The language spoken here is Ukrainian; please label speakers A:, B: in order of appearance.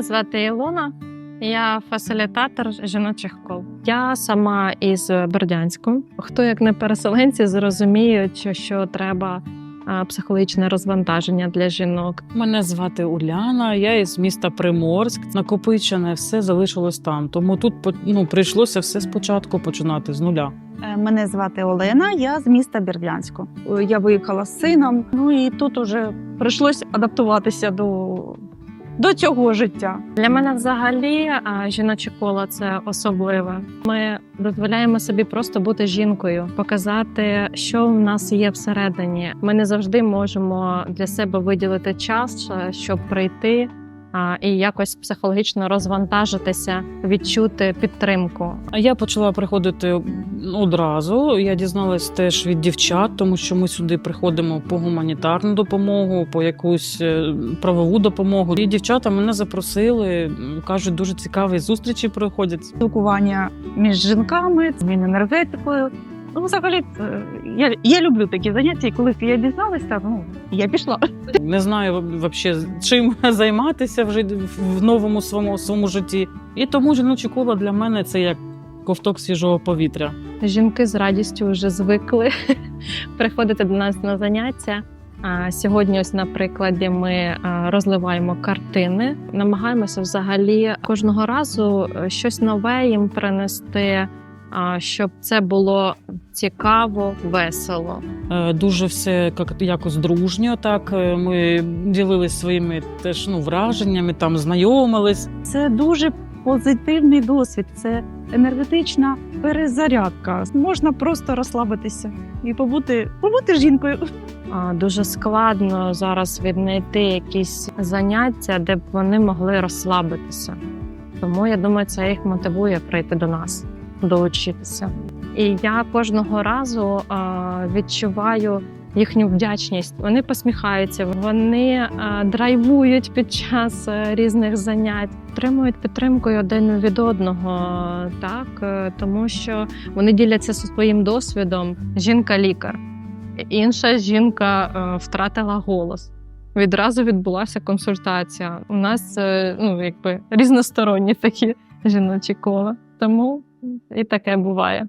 A: Мене звати Ілона, я фасилітатор жіночих кол. Я сама із Бердянську. Хто як не переселенці зрозуміють, що треба психологічне розвантаження для жінок.
B: Мене звати Уляна, я із міста Приморськ. Накопичене все залишилось там. Тому тут ну, прийшлося все спочатку починати з нуля.
C: Е, Мене звати Олена, я з міста Бердянську. Е, Я виїхала з сином, ну і тут уже прийшлось адаптуватися до, до цього життя.
A: Для мене взагалі жіноче коло це особливе. Ми дозволяємо собі просто бути жінкою, показати, що в нас є всередині. Ми не завжди можемо для себе виділити час, е, щоб прийти. А, І якось психологічно розвантажитися, відчути підтримку.
B: А я почала приходити одразу. Я дізналась теж від дівчат, тому що ми сюди приходимо по гуманітарну допомогу, по якусь е, правову допомогу. І дівчата мене запросили, кажуть, дуже цікаві зустрічі проходять.
C: Спілкування між жінками, змін енергетикою. Ну, взагалі, е, я, я люблю такі заняття, і коли я дізналася, ну я пішла.
B: Не знаю вообще чим займатися вже в новому своєму своєму житті. І тому жіноче коло для мене це як ковток свіжого повітря.
A: Жінки з радістю вже звикли приходити до нас на заняття. А сьогодні, ось на прикладі, ми розливаємо картини, намагаємося взагалі кожного разу е, щось нове їм принести, а, щоб це було цікаво, весело.
B: Е, Дуже все як якось дружньо. Так Е, ми ділились своїми теж ну враженнями, там знайомились.
C: Це дуже позитивний досвід. Це енергетична перезарядка. Можна просто розслабитися і побути, побути жінкою.
A: Дуже складно зараз віднайти якісь заняття, де б вони могли розслабитися. Тому я думаю, це їх мотивує прийти до нас, долучитися. І я кожного разу відчуваю їхню вдячність. Вони посміхаються, вони драйвують під час е, різних занять, отримують підтримку один від одного, так е, тому що вони діляться своїм досвідом. Жінка-лікар. Інша жінка е, втратила голос. Відразу відбулася консультація. У нас ну, якби різносторонні такі жіночі кола. Тому і таке буває.